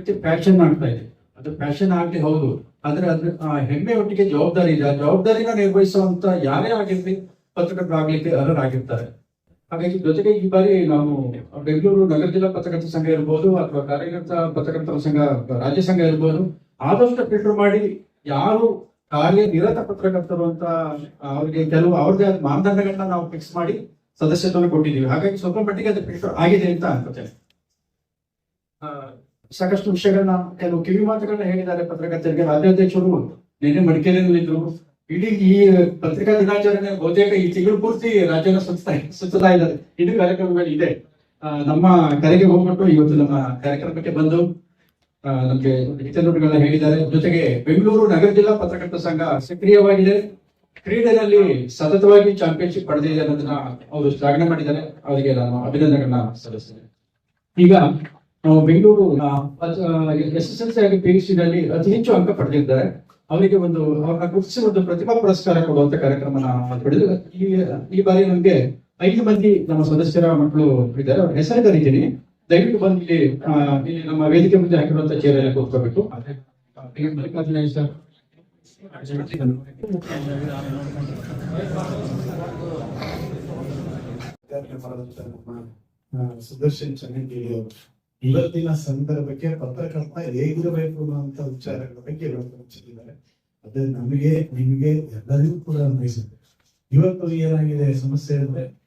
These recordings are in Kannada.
ರೀತಿ ಫ್ಯಾಷನ್ ಮಾಡ್ತಾ ಇದೆ. ಅದು ಫ್ಯಾಷನ್ ಆಗ್ಲಿ ಹೌದು. ಆದ್ರೆ ಅದ್ರ ಹೆಮ್ಮೆ ಒಟ್ಟಿಗೆ ಜವಾಬ್ದಾರಿ ಇದೆ. ಆ ಜವಾಬ್ದಾರಿನ ನಿರ್ವಹಿಸುವಂತ ಯಾರೇ ಆಗಿರ್ಲಿ, ಪತ್ರಕರ್ತರಾಗ್ಲಿಕ್ಕೆ ಅರ್ಹರಾಗಿರ್ತಾರೆ. ಹಾಗಾಗಿ ಜೊತೆಗೆ ಈ ಬಾರಿ ನಾವು ಬೆಂಗಳೂರು ನಗರ ಜಿಲ್ಲಾ ಪತ್ರಕರ್ತ ಸಂಘ ಇರ್ಬೋದು, ಅಥವಾ ಕಾರ್ಯಕರ್ತ ಪತ್ರಕರ್ತರ ಸಂಘ, ರಾಜ್ಯ ಸಂಘ ಇರ್ಬೋದು, ಆದಷ್ಟು ಫಿಲ್ಟರ್ ಮಾಡಿ ಯಾರು ಕಾರ್ಯನಿರತ ಪತ್ರಕರ್ತರು ಅಂತ ಅವ್ರಿಗೆ ಕೆಲವು ಅವ್ರದೇ ಆದ ಮಾನದಂಡಗಳನ್ನ ನಾವು ಫಿಕ್ಸ್ ಮಾಡಿ ಸದಸ್ಯತ್ವವನ್ನು ಕೊಟ್ಟಿದ್ದೀವಿ. ಹಾಗಾಗಿ ಸ್ವಲ್ಪ ಮಟ್ಟಿಗೆ ಅದು ಫಿಲ್ಟರ್ ಆಗಿದೆ ಅಂತ ಅನ್ಕೋತೇನೆ ಸಾಕಷ್ಟು ವಿಷಯಗಳನ್ನ ಕೆಲವು ಕಿವಿ ಮಾತುಗಳನ್ನ ಹೇಳಿದ್ದಾರೆ ಪತ್ರಕರ್ತರಿಗೆ ರಾಜ್ಯಾಧ್ಯಕ್ಷರು ನಿನ್ನೆ ಮಡಿಕೇರಿಯಲ್ಲಿ ಇದ್ರು ಇಡೀ ಈ ಪತ್ರಿಕಾ ದಿನಾಚರಣೆ ಬಹುತೇಕ ಈ ತಿಂಗಳು ಪೂರ್ತಿ ರಾಜ್ಯದ ಸುತ್ತಾ ಸುತ್ತಾ ಇದ್ದಾರೆ. ಇದು ಕಾರ್ಯಕ್ರಮಗಳು ಇದೆ. ನಮ್ಮ ಕರೆಗೆ ಹೋಗ್ಬಿಟ್ಟು ಇವತ್ತು ನಮ್ಮ ಕಾರ್ಯಕ್ರಮಕ್ಕೆ ಬಂದು ನಮಗೆ ನಮ್ಗೆ ಹಿತನುಡಿಗಳನ್ನ ಹೇಳಿದ್ದಾರೆ. ಜೊತೆಗೆ ಬೆಂಗಳೂರು ನಗರ ಜಿಲ್ಲಾ ಪತ್ರಕರ್ತ ಸಂಘ ಸಕ್ರಿಯವಾಗಿದೆ. ಕ್ರೀಡೆಯಲ್ಲಿ ಸತತವಾಗಿ ಚಾಂಪಿಯನ್ಶಿಪ್ ಪಡೆದಿದೆ ಅನ್ನೋದನ್ನ ಅವರು ಶ್ಲಾಘನೆ ಮಾಡಿದ್ದಾರೆ. ಅವರಿಗೆ ನಾನು ಅಭಿನಂದನೆಗಳನ್ನ ಸಲ್ಲಿಸ್ತೇನೆ. ಈಗ Bengaluru S S L C ಆಗಿ ಪಿ ಯು ಸಿ ನಲ್ಲಿ ಅತಿ ಹೆಚ್ಚು ಅಂಕ ಪಡೆದಿದ್ದಾರೆ. ಅವರಿಗೆ ಒಂದು ಗುರುತಿಸಿ ಒಂದು ಪ್ರತಿಭಾ ಪುರಸ್ಕಾರ ಕೊಡುವಂತ ಕಾರ್ಯಕ್ರಮ ಪಡೆದು, ಈ ಬಾರಿ ನಮಗೆ ಐದು ಮಂದಿ ನಮ್ಮ ಸದಸ್ಯರ ಮಕ್ಕಳು ಇದ್ದಾರೆ. ಅವ್ರ ಹೆಸರು ಕರೀತೀನಿ. ದಯವಿಟ್ಟು ಬಂದು ಇಲ್ಲಿ ಇಲ್ಲಿ ನಮ್ಮ ವೇದಿಕೆ ಮುಂದೆ ಹಾಕಿರುವಂತ ಎಲ್ಲ ಕೂತ್ಕೋಬೇಕು. ಸುದರ್ಶನ್ ಚನ್ನಗಿರಿ ಇವತ್ತಿನ ಸಂದರ್ಭಕ್ಕೆ ಪತ್ರಕರ್ತ ಹೇಗಿರಬೇಕು ಅನ್ನುವಂತ ವಿಚಾರಗಳ ಬಗ್ಗೆ ವ್ಯಕ್ತಪಡಿಸಿದ್ದಾರೆ ಅದೇ ನಮಗೆ, ನಿಮಗೆ ಎಲ್ಲರಿಗೂ ಕೂಡ ಅನ್ವಯಿಸಿದೆ ಇವತ್ತು ಏನಾಗಿದೆ ಸಮಸ್ಯೆ ಅಂದ್ರೆ,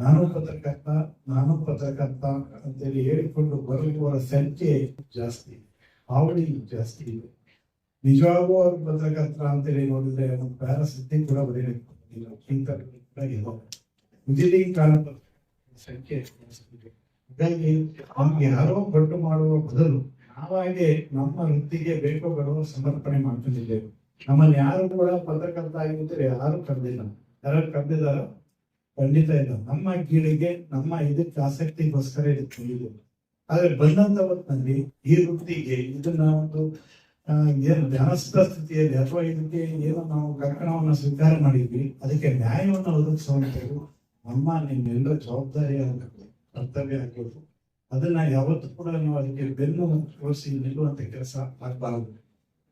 ನಾನು ಪತ್ರಕರ್ತ ನಾನು ಪತ್ರಕರ್ತ ಅಂತೇಳಿ ಹೇಳಿಕೊಂಡು ಬರುವವರ ಸಂಖ್ಯೆ ಜಾಸ್ತಿ ಹಾವಳಿ ಜಾಸ್ತಿ ಇದೆ. ನಿಜವಾಗೂ ಅವರು ಪತ್ರಕರ್ತ ಅಂತೇಳಿ ನೋಡಿದ್ರೆ ಒಂದು ಸುದ್ದಿ ಕೂಡ ಬರೀಬೇಕು. ಇಂಥ ಇಂಜಿನಿಯರಿಂಗ್ ಕಾಲ ಸಂಖ್ಯೆ ಜಾಸ್ತಿ ಇದೆ. ಹಾಗಾಗಿ ನಮ್ಗೆ ಯಾರೋ ಕೊಟ್ಟು ಮಾಡುವ ಬದಲು ನಾವಾಗೆ ನಮ್ಮ ವೃತ್ತಿಗೆ ಬೇಕೋ ಬರೋ ಸಮರ್ಪಣೆ ಮಾಡ್ಕೊಂಡಿದ್ದೇವೆ. ನಮ್ಮಲ್ಲಿ ಯಾರು ಕೂಡ ಪತ್ರಕರ್ತ ಆಗಿದ್ರೆ ಯಾರು ಕರೆದಿಲ್ಲ. ಯಾರು ಕರೆದಿದ್ದಾರ ಖಂಡಿತ ಇಲ್ಲ. ನಮ್ಮ ಗೀಳಿಗೆ ನಮ್ಮ ಇದಕ್ಕೆ ಆಸಕ್ತಿಗೋಸ್ಕರ ಇದು. ಆದ್ರೆ ಬಂದಂತ ಹೊತ್ತಿನಲ್ಲಿ ಈ ವೃತ್ತಿಗೆ ಇದನ್ನ ಒಂದು ಏನು ಧ್ಯಾನಸ್ಥ ಸ್ಥಿತಿಯಲ್ಲಿ ಅಥವಾ ಇದಕ್ಕೆ ಏನೋ ನಾವು ಕರ್ಕಣವನ್ನು ಸ್ವೀಕಾರ ಮಾಡಿದ್ವಿ, ಅದಕ್ಕೆ ನ್ಯಾಯವನ್ನು ಒದಗಿಸುವಂಥದ್ದು ನಮ್ಮ ನಿಮ್ಮೆಲ್ಲ ಜವಾಬ್ದಾರಿ ಆಗಬೇಕು ಕರ್ತವ್ಯ ಆಗಬೇಕು ಅದನ್ನ ಯಾವತ್ತೂ ಕೂಡ ನೀವು ಅದಕ್ಕೆ ಬೆನ್ನು ತೋರಿಸಿ ನಿಲ್ಲುವಂತ ಕೆಲಸ ಮಾಡಬಾರದು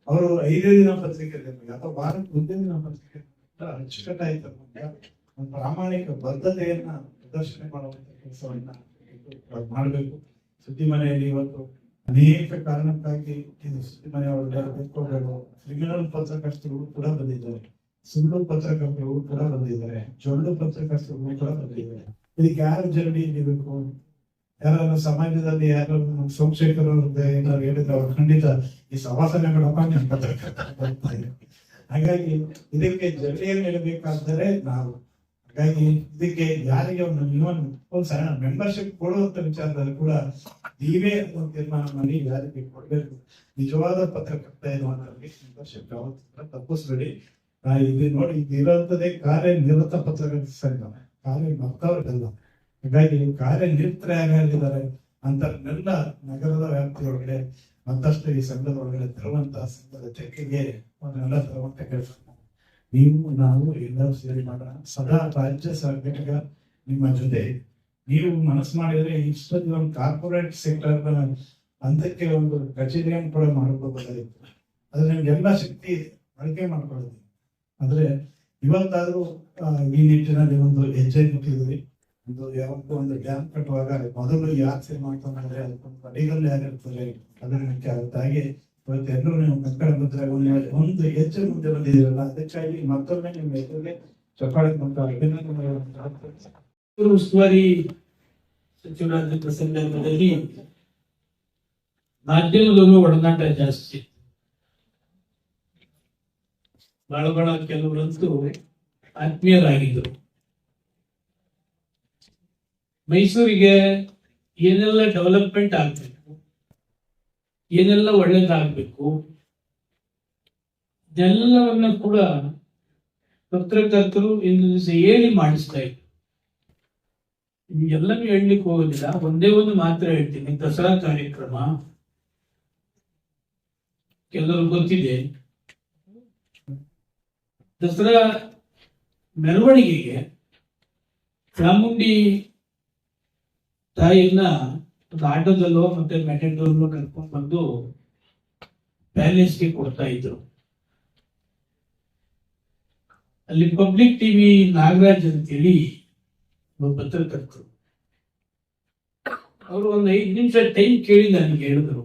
ಅವರು ಐದೇ ದಿನ ಪತ್ರಿಕೆ ಅಥವಾ ವಾರಕ್ಕೆ ಒಂದೇ ದಿನ ಪತ್ರಿಕೆ ಅಚ್ಚುಕಟ್ಟಾಯ್ತು. ಒಂದು ಪ್ರಾಮಾಣಿಕ ಬದ್ಧತೆಯನ್ನ ಪ್ರದರ್ಶನ ಮಾಡುವಂತ ಕೆಲಸವನ್ನ ಮಾಡಬೇಕು. ಸುದ್ದಿ ಮನೆಯಲ್ಲಿ ಇವತ್ತು ಅನೇಕ ಕಾರಣಕ್ಕಾಗಿ ಇದು ಸುದ್ದಿ ಮನೆಯವರು ಕ್ರಿಮಿನಲ್ ಪತ್ರಕರ್ತರು ಕೂಡ ಬಂದಿದ್ದಾರೆ. ಸುಳ್ಳು ಪತ್ರಕರ್ತರು ಕೂಡ ಬಂದಿದ್ದಾರೆ. ಜೊಳ್ಳು ಪತ್ರಕರ್ತರು ಕೂಡ ಬಂದಿದ್ದಾರೆ. ಇದಕ್ಕೆ ಯಾರು ಜರ್ನಿ ಹಿಡಿಬೇಕು? ಯಾರು ಸಮಾಜದಲ್ಲಿ ಯಾರು ಸೋಮಶೇಖರ್ ಏನಾರು ಏನಾದ್ರು ಹೇಳಿದ್ರೆ ಅವ್ರು ಖಂಡಿತ ಈ ಸವಾಸನೆಗಳಪ್ಪ ಹಾಗಾಗಿ ಇದಕ್ಕೆ ಜರಡಿಯನ್ನು ಹೇಳಬೇಕಾದರೆ ನಾವು, ಹಾಗಾಗಿ ಇದಕ್ಕೆ ಯಾರಿಗೆ ಒಂದು ಒಂದು ಸಣ್ಣ ಮೆಂಬರ್ಶಿಪ್ ಕೊಡುವಂತ ವಿಚಾರದಲ್ಲಿ ಕೂಡ ನೀವೇ ಒಂದು ತೀರ್ಮಾನ ಮಾಡಿ ಯಾರಿಗೆ ಕೊಡಬೇಕು? ನಿಜವಾದ ಪತ್ರಕರ್ತ ಇರುವಂತವ್ರಿಗೆ ಮೆಂಬರ್ಶಿಪ್ ಯಾವತ್ತಿಲ್ಲ ತಪ್ಪಿಸ್ಬೇಡಿ. ಇದು ನೋಡಿ ಇದು ಇರೋಂಥದ್ದೇ ಕಾರ್ಯನಿರತ ಪತ್ರಕರ್ತ ಸಂಘ. ಕಾರ್ಯ ಮತ್ತವ್ರಿಗಲ್ಲ ಹಾಗಾಗಿ ಕಾರ್ಯನಿರತರ ಯಾರ್ಯಾರಿದ್ದಾರೆ ಅಂತವ್ರನ್ನೆಲ್ಲ ನಗರದ ವ್ಯಾಪ್ತಿಯೊಳಗಡೆ, ಮತ್ತಷ್ಟು ಈ ಸಂಘದ ಒಳಗಡೆ ತರುವಂತಹ ಸಂಘದ ತೆಕ್ಕೆಗೆ ಅವನ್ನೆಲ್ಲ ತರುವಂತ ಕೆಲಸ. ನೀವು, ನಾವು ಎಲ್ಲರೂ ಸೇರಿ ಮಾಡೋಣ ಸದಾ ರಾಜ್ಯ ಸರ್ಕಾರ ನಿಮ್ಮ ಜೊತೆ. ನೀವು ಮನಸ್ಸು ಮಾಡಿದ್ರೆ ಇಷ್ಟೊಂದು ಒಂದು ಕಾರ್ಪೊರೇಟ್ ಸೆಕ್ಟರ್ ಹಂತಕ್ಕೆ ಒಂದು ಕಚೇರಿಯನ್ನು ಕೂಡ ಮಾಡ್ಕೋಬೇಕಾಗಿತ್ತು ಅದು ನಿಮ್ಗೆಲ್ಲ ಶಕ್ತಿ ಬಳಕೆ ಮಾಡ್ಕೊಳ್ಳೋದು. ಆದ್ರೆ ಇವತ್ತಾದ್ರೂ ಈ ನಿಟ್ಟಿನಲ್ಲಿ ಒಂದು ಹೆಜ್ಜೆ ಇಟ್ಟಿದ್ವಿ ಒಂದು ಯಾವತ್ತೂ ಒಂದು ಡ್ಯಾಮ್ ಕಟ್ಟುವಾಗ ಮೊದಲು ಯಾರು ಸೇರಿ ಮಾಡ್ಕೊಂಡ್ರೆ ಅದಕ್ಕೊಂದು ಅಡಿಗಲ್ಲು ಯಾರಿರ್ತಾರೆ ಅದನ್ನ ಮುಖ್ಯ ಆಗುತ್ತೆ ಹಾಗೆ ಇವತ್ತು ಎಲ್ಲರೂ ನೀವು ಕಕ್ಕಡ ಮುದ್ರೆ ಒಂದು- ಒಂದು ಹೆಜ್ಜೆ ಮುಂದೆ ಬಂದಿದ್ದೀರಲ್ಲ ಅದಕ್ಕಾಗಿ ಮತ್ತೊಮ್ಮೆ ನಿಮ್ಮ ಎದುರಿಗೆ ಚಪ್ಪಾಳೆ ಮತ್ತು ಅಭಿನಂದನೆ ಇವರು ಉಸ್ತುವಾರಿ ಸಚಿವರಾದಂತ ಸಂದರ್ಭದಲ್ಲಿ ಮಾಧ್ಯಮದಲ್ಲೂ ಒಡನಾಟ ಜಾಸ್ತಿ ಬಹಳ ಬಹಳ ಕೆಲವರಂತೂ ಆತ್ಮೀಯರಾಗಿದ್ದರು ಮೈಸೂರಿಗೆ ಏನೆಲ್ಲ ಡೆವಲಪ್ಮೆಂಟ್ ಆಗಬೇಕು, ಏನೆಲ್ಲ ಒಳ್ಳೇದಾಗಬೇಕು, ಇದೆಲ್ಲವನ್ನ ಕೂಡ ಪತ್ರಕರ್ತರು ಇಂದು ದಿವಸ ಹೇಳಿ ಮಾಡಿಸ್ತಾ ಇದ್ರು. ಹೇಳಲಿಕ್ಕೆ ಹೋಗೋದಿಲ್ಲ, ಒಂದೇ ಒಂದು ಮಾತ್ರ ಹೇಳ್ತೀನಿ, ದಸರಾ ಕಾರ್ಯಕ್ರಮ. ಕೆಲವರು ಗೊತ್ತಿದೆ. ದಸರಾ ಮೆರವಣಿಗೆಗೆ ಚಾಮುಂಡಿ ತಾಯಿಯನ್ನ ಆಟೋದಲ್ಲೋ ಮತ್ತೆ ಮೆಟೆಂಡಲ್ಲೋ ಕರ್ಕೊಂಡು ಬಂದು ಪ್ಯಾಲೇಸ್ಗೆ ಕೊಡ್ತಾ ಇದ್ರು. ಅಲ್ಲಿ ಪಬ್ಲಿಕ್ ಟಿವಿ ನಾಗರಾಜ್ ಅಂತೇಳಿ ಪತ್ರಕರ್ತರು. ಅವರು ಒಂದು ಐದು ನಿಮಿಷ ಟೈಮ್ ಕೇಳಿ ನನಗೆ ಹೇಳಿದ್ರು.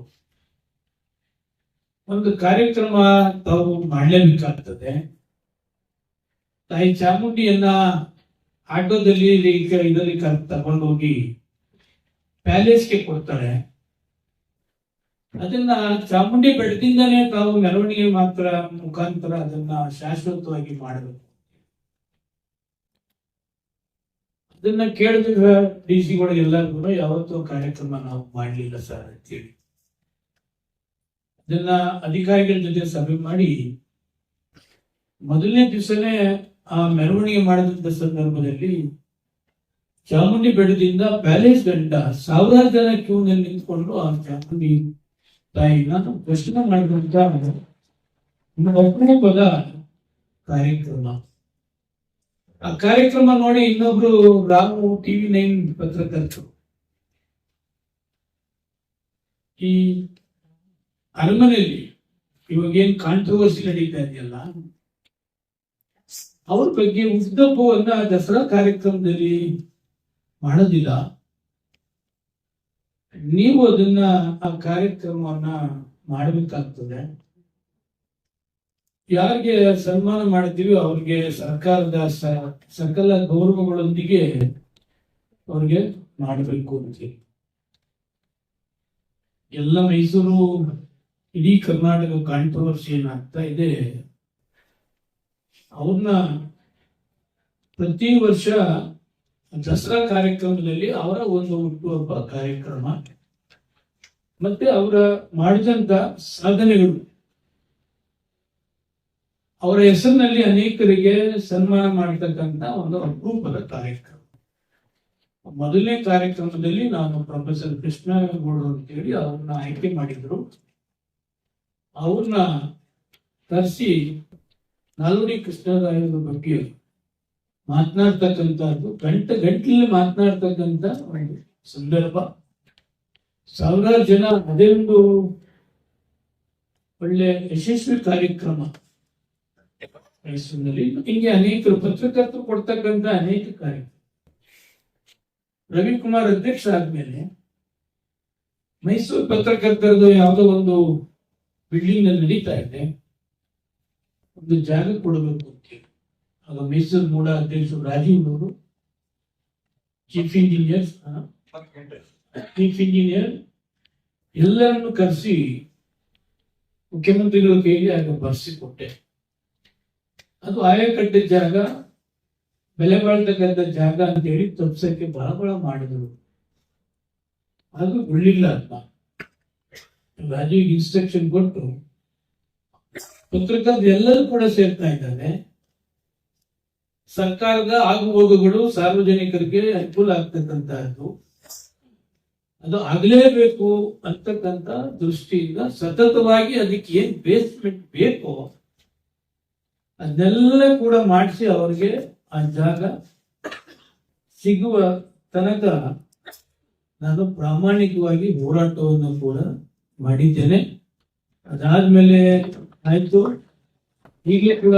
ಒಂದು ಕಾರ್ಯಕ್ರಮ ತಾವು ಮಾಡಲೇಬೇಕಾಗ್ತದೆ. ತಾಯಿ ಚಾಮುಂಡಿಯನ್ನ ಆಟೋದಲ್ಲಿ ಇದರಲ್ಲಿ ತಗೊಂಡೋಗಿ ಪ್ಯಾಲೇಸ್ಗೆ ಕೊಡ್ತಾರೆ. ಅದನ್ನ ಚಾಮುಂಡಿ ಬೆಟ್ಟದಿಂದನೇ ತಾವು ಮೆರವಣಿಗೆ ಮಾತ್ರ ಮುಖಾಂತರ ಅದನ್ನ ಶಾಶ್ವತವಾಗಿ ಮಾಡಬೇಕು. ಅದನ್ನ ಕೇಳಿದ ಡಿ ಸಿಗಳಿಗೆಲ್ಲರಿಗೂ ಯಾವತ್ತೂ ಕಾರ್ಯಕ್ರಮ ನಾವು ಮಾಡಲಿಲ್ಲ ಸರ್ ಅಂತೇಳಿ. ಅದನ್ನ ಅಧಿಕಾರಿಗಳ ಜೊತೆ ಸಭೆ ಮಾಡಿ ಮೊದಲನೇ ದಿವಸನೇ ಆ ಮೆರವಣಿಗೆ ಮಾಡಿದಂತ ಸಂದರ್ಭದಲ್ಲಿ ಚಾಮುಂಡಿ ಬೆಟ್ಟದಿಂದ ಪ್ಯಾಲೇಸ್ ಗಂಟ ಸಾವಿರಾರು ಜನ ಕ್ಯೂನಲ್ಲಿ ನಿಂತ್ಕೊಂಡು ಆ ಚಾಮುಂಡಿ ತಾಯಿನ ದರ್ಶನ ಮಾಡಿದಂತ ಅಪರೂಪದ ಕಾರ್ಯಕ್ರಮ. ಆ ಕಾರ್ಯಕ್ರಮ ನೋಡಿ ಇನ್ನೊಬ್ರು ರಾಮು ಟಿವಿ ನೈನ್ ಪತ್ರಕರ್ತರು ಈ ಅರಮನೆಯಲ್ಲಿ ಇವಾಗ ಏನ್ ಕಾಂಟ್ರವರ್ಸಿ ನಡೀತಾ ಇದೆಯಲ್ಲ ಅವ್ರ ಬಗ್ಗೆ ಉದ್ದಪ್ಪವನ್ನ ದಸರಾ ಕಾರ್ಯಕ್ರಮದಲ್ಲಿ ಮಾಡೋದಿಲ್ಲ. ನೀವು ಅದನ್ನ ಆ ಕಾರ್ಯಕ್ರಮವನ್ನ ಮಾಡಬೇಕಾಗ್ತದೆ. ಯಾರಿಗೆ ಸನ್ಮಾನ ಮಾಡ್ತೀವಿ ಅವ್ರಿಗೆ ಸರ್ಕಾರದ ಸಕಲ ಗೌರವಗಳೊಂದಿಗೆ ಅವ್ರಿಗೆ ಮಾಡಬೇಕು ಅಂತ ಎಲ್ಲ ಮೈಸೂರು, ಇಡೀ ಕರ್ನಾಟಕ ಕಾಂಟ್ರವರ್ಸಿ ಏನಾಗ್ತಾ ಇದೆ ಅವ್ರನ್ನ ಪ್ರತಿ ವರ್ಷ ದಸರಾ ಕಾರ್ಯಕ್ರಮದಲ್ಲಿ ಅವರ ಒಂದು ಹುಟ್ಟುಹಬ್ಬ ಕಾರ್ಯಕ್ರಮ. ಮತ್ತೆ ಅವರ ಮಾಡಿದಂತ ಸಾಧನೆಗಳು. ಅವರ ಹೆಸರಿನಲ್ಲಿ ಅನೇಕರಿಗೆ ಸನ್ಮಾನ ಮಾಡತಕ್ಕಂತ ಒಂದು ಅಪರೂಪದ ಕಾರ್ಯಕ್ರಮ. ಮೊದಲನೇ ಕಾರ್ಯಕ್ರಮದಲ್ಲಿ ನಾನು ಪ್ರೊಫೆಸರ್ ಕೃಷ್ಣ ಗೌಡ್ರು ಅಂತೇಳಿ ಅವ್ರನ್ನ ಆಯ್ಕೆ ಮಾಡಿದ್ರು. ಅವ್ರನ್ನ ಕರೆಸಿ ನಾಲ್ವಡಿ ಕೃಷ್ಣರಾಯರ ಬಗ್ಗೆ ಮಾತನಾಡ್ತಕ್ಕಂಥದ್ದು, ಗಂಟೆ ಗಂಟಲಲ್ಲಿ ಮಾತನಾಡ್ತಕ್ಕಂಥ ಒಂದು ಸಂದರ್ಭ. ಸಾವಿರಾರು ಜನ ಅದೇ ಒಂದು ಒಳ್ಳೆ ಯಶಸ್ವಿ ಕಾರ್ಯಕ್ರಮ ಮೈಸೂರಿನಲ್ಲಿ. ಹಿಂಗೆ ಅನೇಕರು ಪತ್ರಕರ್ತರು ಕೊಡ್ತಕ್ಕಂಥ ಅನೇಕ ಕಾರ್ಯಕ್ರಮ. ರವಿಕುಮಾರ್ ಅಧ್ಯಕ್ಷ ಆದ್ಮೇಲೆ ಮೈಸೂರು ಪತ್ರಕರ್ತರದ್ದು ಯಾವುದೋ ಒಂದು ಬಿಲ್ಡಿಂಗ್ ನಡೀತಾ ಇದೆ. ಒಂದು ಜಾಗ ಕೊಡಬೇಕು ಅಂತ ಹೇಳಿ. ಆಗ ಮೈಸೂರು ಮೂಡ ಅಧ್ಯಕ್ಷರು Rajeev chief engineer chief engineer ಎಲ್ಲರನ್ನು ಕರೆಸಿ ಮುಖ್ಯಮಂತ್ರಿಗಳ ಕೈಗೆ ಆಗ ಬರ್ಸಿಕೊಟ್ಟೆ ಅದು ಆಯಕಟ್ಟೆ ಜಾಗ, ಬೆಲೆ ಬಾಳ್ತಕ್ಕಂಥ ಜಾಗ ಅಂತ ಹೇಳಿ ತಪ್ಸಕ್ಕೆ ಬಹಳ ಬಹಳ ಮಾಡಿದ್ರು. ಅದು ಉಳ್ಳಿಲ್ಲ ಅಂತ. ರಾಜೀವ್ ಇನ್ಸ್ಟ್ರಕ್ಷನ್ ಕೊಟ್ಟು ಪತ್ರಕರ್ತ ಎಲ್ಲರೂ ಕೂಡ ಸೇರ್ತಾ ಇದ್ದಾನೆ ಸರ್ಕಾರದ ಆಗು ಹೋಗುಗಳು ಸಾರ್ವಜನಿಕರಿಗೆ ಅನುಕೂಲ ಆಗ್ತಕ್ಕಂತಹದ್ದು. ಅದು ಆಗಲೇಬೇಕು ಅಂತಕ್ಕಂತ ದೃಷ್ಟಿಯಿಂದ ಸತತವಾಗಿ ಅದಕ್ಕೆ ಏನ್ ಬೇಸ್ಮೆಂಟ್ ಬೇಕೋ ಅದನ್ನೆಲ್ಲ ಕೂಡ ಮಾಡಿಸಿ ಅವರಿಗೆ ಆ ಜಾಗ ಸಿಗುವ ತನಕ ನಾನು ಪ್ರಾಮಾಣಿಕವಾಗಿ ಹೋರಾಟವನ್ನು ಕೂಡ ಮಾಡಿದ್ದೇನೆ. ಅದಾದ್ಮೇಲೆ ಆಯ್ತು. ಹೀಗೆ ಕೂಡ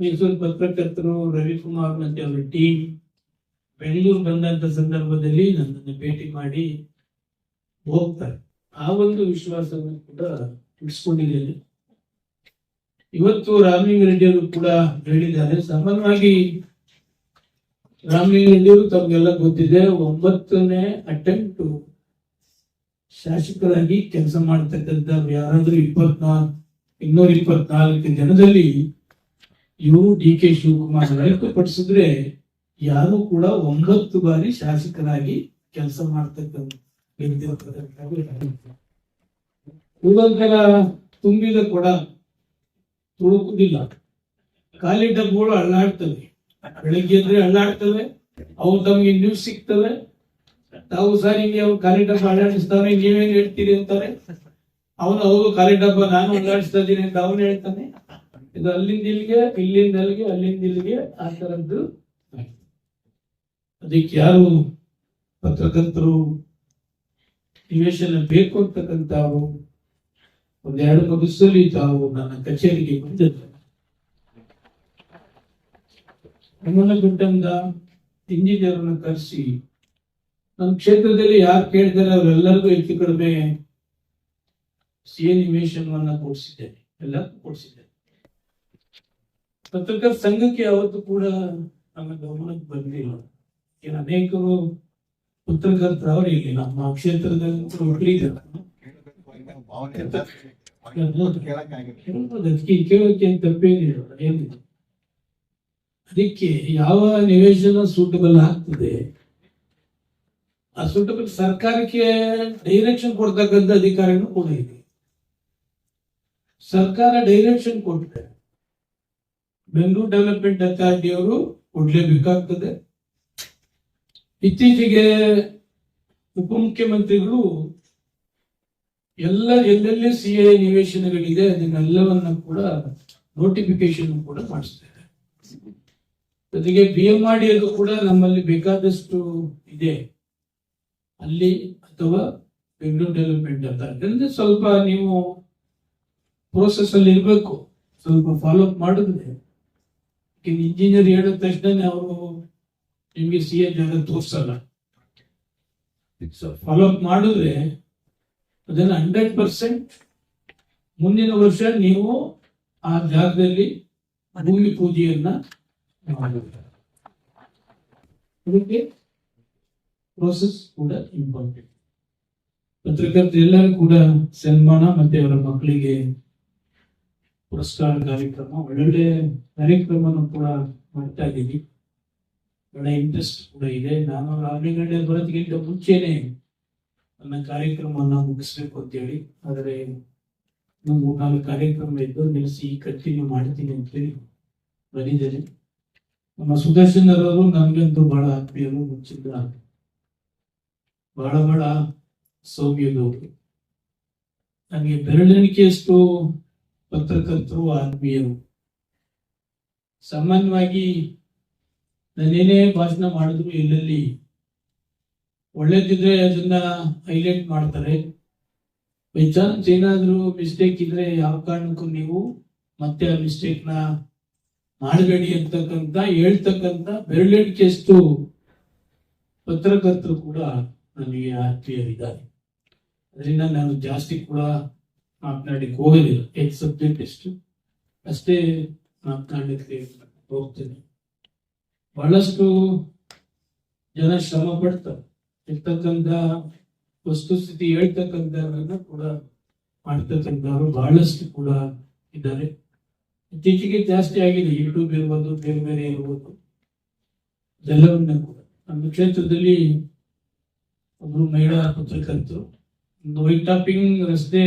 ಮೈಸೂರು ಪತ್ರಕರ್ತರು ರವಿಕುಮಾರ್ ಮತ್ತೆ ಅವರ ಟೀಮ್ ಬೆಂಗಳೂರು ಬಂದಂತ ಸಂದರ್ಭದಲ್ಲಿ ನನ್ನನ್ನು ಭೇಟಿ ಮಾಡಿ ಹೋಗ್ತಾರೆ. ಆ ಒಂದು ವಿಶ್ವಾಸವನ್ನು ಕೂಡ ಇಟ್ಸ್ಕೊಂಡಿದ್ದೇನೆ ಇವತ್ತು ರಾಮಲಿಂಗ ರೆಡ್ಡಿಯವರು ಕೂಡ ಹೇಳಿದ್ದಾರೆ. ಸಾಮಾನ್ಯವಾಗಿ ರಾಮಲಿಂಗ ರೆಡ್ಡಿಯವರು ತಮಗೆಲ್ಲ ಗೊತ್ತಿದೆ, ಒಂಬತ್ತನೇ ಅಟೆಂಪ್ಟ್ ಶಾಸಕರಾಗಿ ಕೆಲಸ ಮಾಡ್ತಕ್ಕಂಥ ಯಾರಾದ್ರೂ ಇಪ್ಪತ್ನಾಲ್ಕು ಇನ್ನೂರ ಇಪ್ಪತ್ನಾಲ್ಕು ಜನದಲ್ಲಿ ಇವರು ಡಿ ಕೆ ಶಿವಕುಮಾರ್ ಹೊರತುಪಡಿಸಿದ್ರೆ ಯಾರು ಕೂಡ ಒಂಬತ್ತು ಬಾರಿ ಶಾಸಕರಾಗಿ ಕೆಲಸ ಮಾಡ್ತಕ್ಕಂಥರ ತುಂಬಿದ ಕೊಡ ತುಳುಕುದಿಲ್ಲ. ಖಾಲಿ ಡಬ್ಬಗಳು ಅಳ್ಳಾಡ್ತವೆ. ಬೆಳಗ್ಗೆ ಎದ್ರೆ ಅಳ್ಳಾಡ್ತವೆ. ಅವು ತಮಗೆ ನ್ಯೂಸ್ ಸಿಗ್ತವೆ. ತಾವು ಸರ್ ಅವ್ರು ಖಾಲಿ ಡಬ್ಬ ಅಳ್ಳಾಡಿಸ್ತಾವೆ ನೀವೇನ್ ಹೇಳ್ತೀರಿ ಅಂತಾರೆ. ಅವನು ಹೋಗು ಖಾಲಿ ಡಬ್ಬ ನಾನು ಓಡಾಡಿಸ್ತಾ ಇದ್ದೀನಿ ಅಂತ ಅವನು ಹೇಳ್ತಾನೆ. ಇದು ಅಲ್ಲಿಂದ ಇಲ್ಲಿಗೆ, ಇಲ್ಲಿಂದ ಅಲ್ಲಿಗೆ, ಅಲ್ಲಿಂದ ಇಲ್ಲಿಗೆ ಆ ತರದ್ದು ಅದಕ್ಕೆ ಯಾರು ಪತ್ರಕರ್ತರು ನಿವೇಶನ ಬೇಕು ಅಂತಕ್ಕಂಥವ್ರು ಒಂದೆರಡು ಮುಗಿಸಲಿ ತಾವು ನನ್ನ ಕಚೇರಿಗೆ ಬಂದಿದ್ದಾರೆ ಗುಡ್ಡಂದ ಇಂಜಿನಿಯರ್ನ ಕರೆಸಿ ನಮ್ಮ ಕ್ಷೇತ್ರದಲ್ಲಿ ಯಾರು ಕೇಳ್ತಾರೆ ಅವರೆಲ್ಲರಿಗೂ ಹೆಚ್ಚು ಕಡಿಮೆ ಸಿ ಎ ನಿವೇಶನವನ್ನ ಕೊಡಿಸಿದ್ದೇನೆ ಎಲ್ಲ ಕೊಡಿಸಿದ್ದೇನೆ. ಪತ್ರಕರ್ತ ಸಂಘಕ್ಕೆ ಅವತ್ತು ಕೂಡ ನಮ್ಮ ಗಮನಕ್ಕೆ ಬಂದಿಲ್ಲ. ಏನ ಅನೇಕರು ಪತ್ರಕರ್ತರವರು ಇಲ್ಲಿ ನಮ್ಮ ಕ್ಷೇತ್ರದಲ್ಲಿ ಅದಕ್ಕೆ ಕೇಳೋಕೆ ತಪ್ಪೇನಿಲ್ಲ, ಏನಿಲ್ಲ. ಅದಕ್ಕೆ ಯಾವ ನಿವೇಶನ ಸೂಟಬಲ್ ಆಗ್ತದೆ? ಆ ಸೂಟಬಲ್ ಸರ್ಕಾರಕ್ಕೆ ಡೈರೆಕ್ಷನ್ ಕೊಡ್ತಕ್ಕಂಥ ಅಧಿಕಾರಿಗಳು ಕೂಡ ಇದೆ. ಸರ್ಕಾರ ಡೈರೆಕ್ಷನ್ ಕೊಟ್ಟಿದೆ ಬೆಂಗಳೂರು ಡೆವಲಪ್ಮೆಂಟ್ ಅಥಾರಿಟಿ ಅವರು ಕೊಡ್ಲೇಬೇಕಾಗ್ತದೆ. ಇತ್ತೀಚೆಗೆ ಉಪಮುಖ್ಯಮಂತ್ರಿಗಳು ಎಲ್ಲ ಎಲ್ಲೆಲ್ಲಿ ಸಿ ಎ ನಿವೇಶನಗಳಿದೆ ಅದನ್ನೆಲ್ಲವನ್ನ ಕೂಡ ನೋಟಿಫಿಕೇಶನ್ ಕೂಡ ಮಾಡಿಸ್ತಾರೆ. ಜೊತೆಗೆ ಬಿ ಎಂ ಅದು ಕೂಡ ನಮ್ಮಲ್ಲಿ ಬೇಕಾದಷ್ಟು ಇದೆ. ಅಲ್ಲಿ ಅಥವಾ ಬೆಂಗಳೂರು ಡೆವಲಪ್ಮೆಂಟ್ ಅಂತ ಅಂದ್ರೆ ಸ್ವಲ್ಪ ನೀವು ಪ್ರೋಸೆಸ್ ಅಲ್ಲಿ ಇರಬೇಕು. ಸ್ವಲ್ಪ ಫಾಲೋ ಅಪ್ ಮಾಡಿದ್ರೆ. ಇಂಜಿನಿಯರ್ ಹೇಳಿದ ತಕ್ಷಣ ಅವರು ನಿಮಗೆ ಸಿ ಎ ಜಾಗ ತೋರಿಸಲ್ಲ. ಫಾಲೋ ಅಪ್ ಮಾಡಿದ್ರೆ ಅದನ್ನು ಹಂಡ್ರೆಡ್ ಪರ್ಸೆಂಟ್ ಮುಂದಿನ ವರ್ಷ ನೀವು ಆ ಜಾಗದಲ್ಲಿ ಭೂಮಿ ಪೂಜೆಯನ್ನ ಅದಕ್ಕೆ ಪ್ರೋಸೆಸ್ ಕೂಡ ಇಂಪಾರ್ಟೆಂಟ್ ಪತ್ರಕರ್ತ ಎಲ್ಲರೂ ಕೂಡ ಸನ್ಮಾನ ಮತ್ತೆ ಅವರ ಮಕ್ಕಳಿಗೆ ಪುರಸ್ಕಾರ ಕಾರ್ಯಕ್ರಮ, ಒಳ್ಳೊಳ್ಳೆ ಕಾರ್ಯಕ್ರಮವನ್ನು ಕೂಡ ಮಾಡ್ತಾ ಇದ್ದೀವಿ ಒಳ್ಳೆ ಇಂಟ್ರೆಸ್ಟ್ ಕೂಡ ಇದೆ. ನಾನು ಗಂಟೆ ಬರೋದಕ್ಕಿಂತ ಮುಂಚೆನೆ ನನ್ನ ಕಾರ್ಯಕ್ರಮವನ್ನು ಮುಗಿಸ್ಬೇಕು ಅಂತೇಳಿ. ಆದರೆ ಮೂರು ಮೂರ್ನಾಲ್ಕು ಕಾರ್ಯಕ್ರಮ ಇದ್ದು ನಿಲ್ಲಿಸಿ ಕಂಟಿನ್ಯೂ ಮಾಡ್ತೀನಿ ಅಂತೇಳಿ ಬಂದಿದ್ದೇನೆ. ನಮ್ಮ ಸುದರ್ಶನ್ ಅವರು ನನ್ಗಂತೂ ಬಹಳ ಆತ್ಮೀಯರು ಮುಂಚಿದ್ದ ಬಹಳ ಬಹಳ ಸೌಮ್ಯದವರು ನನಗೆ ಬೆರಳೆಣಿಕೆಯಷ್ಟು ಪತ್ರಕರ್ತರು ಆತ್ಮೀಯರು ಸಾಮಾನ್ಯವಾಗಿ ನಾನೇನೇ ಭಾಷಣ ಮಾಡಿದ್ರು ಎಲ್ಲೆಲ್ಲಿ? ಒಳ್ಳೇದಿದ್ರೆ ಅದನ್ನ ಹೈಲೈಟ್ ಮಾಡ್ತಾರೆ. ಬೈ ಚಾನ್ಸ್ ಏನಾದ್ರೂ ಮಿಸ್ಟೇಕ್ ಇದ್ರೆ ಯಾವ ಕಾರಣಕ್ಕೂ ನೀವು ಮತ್ತೆ ಆ ಮಿಸ್ಟೇಕ್ನ ಮಾಡಬೇಡಿ ಅಂತಕ್ಕಂಥ, ಹೇಳ್ತಕ್ಕಂಥ ಬೆರಳೆಣಿಕೆಯಷ್ಟು ಪತ್ರಕರ್ತರು ಕೂಡ ನನಗೆ ಆತ್ಮೀಯರಿದ್ದಾರೆ. ಅದರಿಂದ ನಾನು ಜಾಸ್ತಿ ಕೂಡ ಮಾತನಾಡಲಿಕ್ಕೆ ಹೋಗೋದಿಲ್ಲ ಸಬ್ಜೆಕ್ಟ್ ಎಷ್ಟು? ಅಷ್ಟೇ ಮಾತನಾಡಲಿಕ್ಕೆ ಹೋಗ್ತೇನೆ. ಬಹಳಷ್ಟು ಜನ ಶ್ರಮ ಪಡ್ತಾರೆ. ಇರ್ತಕ್ಕಂಥ ವಸ್ತುಸ್ಥಿತಿ ಹೇಳ್ತಕ್ಕಂಥವ್ರನ್ನ ಕೂಡ ಮಾಡ್ತಕ್ಕಂಥವ್ರು ಬಹಳಷ್ಟು ಕೂಡ ಇದ್ದಾರೆ. ಇತ್ತೀಚೆಗೆ ಜಾಸ್ತಿ ಆಗಿದೆ. ಯೂಟ್ಯೂಬ್ ಇರ್ಬೋದು, ಬೇರೆ ಬೇರೆ ಇರ್ಬೋದು. ಇದೆಲ್ಲವನ್ನ ಕೂಡ. ನಮ್ಮ ಕ್ಷೇತ್ರದಲ್ಲಿ ಒಬ್ರು ಮಹಿಳಾ ಪತ್ರಕರ್ತರು. ಒಂದು ವೈಟ್ ಟಾಪಿಂಗ್ ರಸ್ತೆ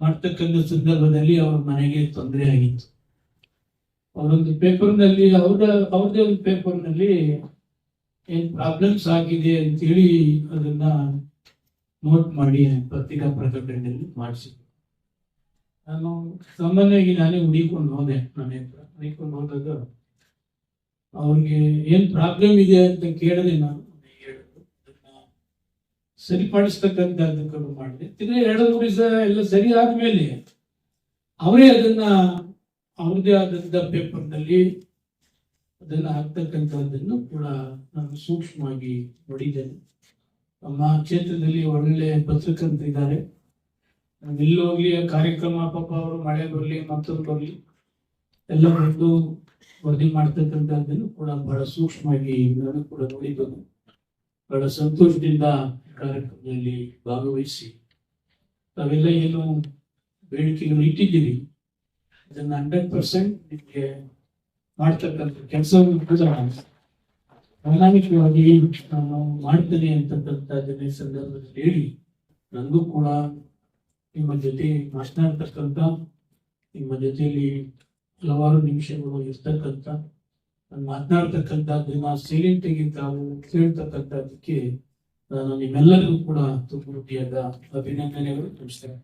ಮಾಡ್ತಕ್ಕಂಥ ಸಂದರ್ಭದಲ್ಲಿ ಅವ್ರ ಮನೆಗೆ ತೊಂದರೆ ಆಗಿತ್ತು. ಅವರೊಂದು ಪೇಪರ್ನಲ್ಲಿ ಅವರ ಅವ್ರದೇ ಒಂದು ಪೇಪರ್ನಲ್ಲಿ ಏನ್ ಪ್ರಾಬ್ಲಮ್ಸ್ ಆಗಿದೆ ಅಂತೇಳಿ ಅದನ್ನ ನೋಟ್ ಮಾಡಿ ಪತ್ರಿಕಾ ಪ್ರಕಟಣೆಯಲ್ಲಿ ಮಾಡಿಸಿದ್ರು. ನಾನು ಸಾಮಾನ್ಯವಾಗಿ ನಾನೇ ಹುಡಿಕೊಂಡು ಹೋದೆ ಮನೆ ಹತ್ರ. ಹುಡಿಕೊಂಡು ಹೋದಾಗ ಅವ್ರಿಗೆ ಏನ್ ಪ್ರಾಬ್ಲಮ್ ಇದೆ ಅಂತ ಕೇಳಿದೆ ನಾನು. ಸರಿಪಡಿಸ್ತಕ್ಕಂಥದ್ದು ಮಾಡಿದೆ ತಿರ್ಗಿ ಎರಡು ಮೂರು ದಿವಸ ಎಲ್ಲ ಸರಿ ಆದ್ಮೇಲೆ ಅವರೇ ಅದನ್ನ ಅವ್ರದೇ ಆದಂತ ಪೇಪರ್ನಲ್ಲಿ ಅದನ್ನ ಹಾಕ್ತಕ್ಕಂಥದ್ದನ್ನು ಕೂಡ ನಾನು ಸೂಕ್ಷ್ಮವಾಗಿ ನೋಡಿದ್ದೇನೆ. ನಮ್ಮ ಕ್ಷೇತ್ರದಲ್ಲಿ ಒಳ್ಳೆ ಪತ್ರಕರ್ತರಿದ್ದಾರೆ ಇದ್ದಾರೆ. ಹೋಗ್ಲಿ ಕಾರ್ಯಕ್ರಮ ಪಾಪ ಅವರು ಮಳೆ ಬರಲಿ, ಮತ್ತೊಂದು ಬರಲಿ ಎಲ್ಲ ಬಂದು ವರದಿ ಮಾಡ್ತಕ್ಕಂಥದ್ದನ್ನು ಕೂಡ ಬಹಳ ಸೂಕ್ಷ್ಮವಾಗಿ ನಾನು ಕೂಡ ನೋಡಿದ್ದೇನೆ. ಬಹಳ ಸಂತೋಷದಿಂದ ಕಾರ್ಯಕ್ರಮದಲ್ಲಿ ಭಾಗವಹಿಸಿ ತಾವೆಲ್ಲ ಏನು ಬೇಡಿಕೆಗಳು ಇಟ್ಟಿದ್ದೀರಿ? ಅದನ್ನ ಹಂಡ್ರೆಡ್ ಪರ್ಸೆಂಟ್ ನಿಮಗೆ ಮಾಡ್ತಕ್ಕಂಥ ಕೆಲಸವನ್ನು ಕೂಡ ನಾನು ಮಾಡ್ತೇನೆ ಅಂತಕ್ಕಂಥದ್ದನ್ನ ಈ ಸಂದರ್ಭದಲ್ಲಿ ಹೇಳಿ ನನಗೂ ಕೂಡ ನಿಮ್ಮ ಜೊತೆ ಮಾತನಾಡ್ತಕ್ಕಂಥ, ನಿಮ್ಮ ಜೊತೆಯಲ್ಲಿ ಹಲವಾರು ನಿಮಿಷಗಳು ಇರ್ತಕ್ಕಂಥ ಮಾತನಾಡ್ತಕ್ಕಂಥದ್ದನ್ನ ಸೈಲೆಂಟ್ ಆಗಿ ಕೇಳ್ತಕ್ಕಂಥದ್ದಕ್ಕೆ ನಾನು ನಿಮ್ಮೆಲ್ಲರಿಗೂ ಕೂಡ ತುಂಬ ಅಭಿನಂದನೆಗಳು ತಿಳಿಸ್ತೇನೆ